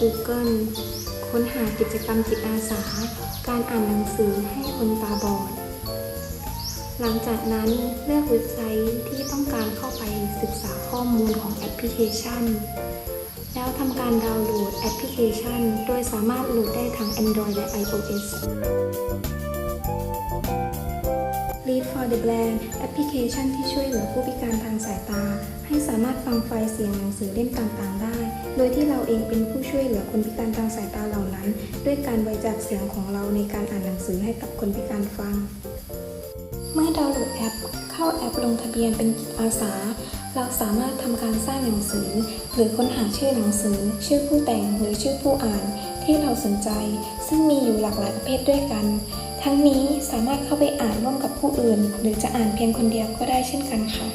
Google ค้นหากิจกรรมจิตอาสา การอ่านหนังสือให้คนตาบอด หลังจากนั้นเลือกเว็บไซต์ที่ต้องการเข้าไปศึกษาข้อมูลของแอปพลิเคชัน แล้วทำการดาวน์โหลดแอปพลิเคชัน โดยสามารถโหลดได้ทั้ง Android และ iOS Read for the Blind แอปพลิเคชันที่ช่วยเหลือผู้พิการทางสายตา ให้สามารถฟังไฟล์เสียงหนังสือเล่มต่างๆได้ โดยที่เราเองเป็นผู้ช่วยเหลือคนพิการทางสายตาเหล่านั้น ด้วยการบริจาคเสียงของเราในการอ่านหนังสือให้กับคนพิการฟัง เมื่อดาวน์โหลดแอป เข้าแอปลงทะเบียนเป็นจิตอาสา เราสามารถทำการสร้างหนังสือ หรือค้นหาชื่อหนังสือ ชื่อผู้แต่งหรือชื่อผู้อ่านที่เราสนใจ ซึ่งมีอยู่หลากหลายประเภทด้วยกัน ทั้งนี้สามารถเข้าไปอ่านร่วมกับผู้อื่น หรือจะอ่านเพียงคนเดียวก็ได้เช่นกันค่ะ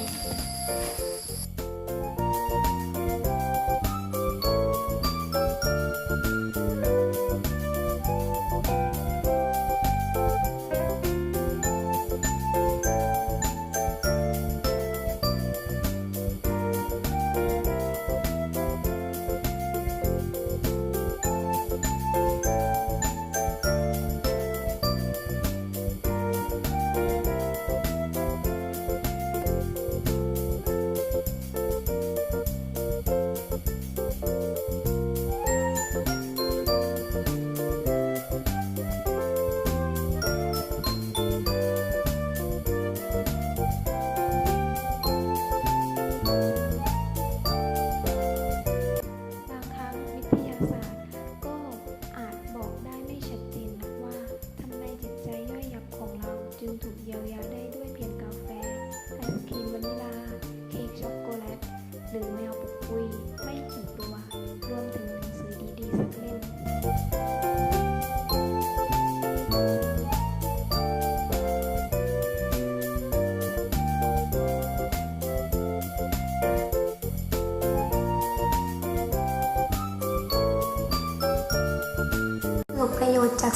เราจึ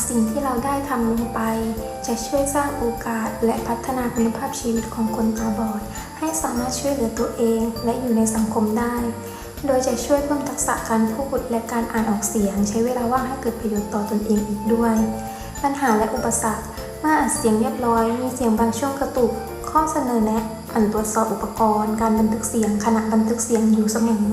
สิ่งที่เราได้ทำลงไป จะช่วยสร้างโอกาสและพัฒนาคุณภาพชีวิตของคนตาบอด ให้สามารถช่วยเหลือตัวเองและอยู่ในสังคมได้ โดยจะช่วยเพิ่มทักษะการพูดและการอ่านออกเสียง ใช้เวลาว่างให้เกิดประโยชน์ต่อตนเองอีกด้วย ปัญหาและอุปสรรคเมื่ออัดเสียงเรียบร้อย มีเสียงบางช่วงกระตุก ข้อเสนอแนะหมั่นตรวจสอบอุปกรณ์ การบันทึกเสียงขณะบันทึกเสียงอยู่เสมอ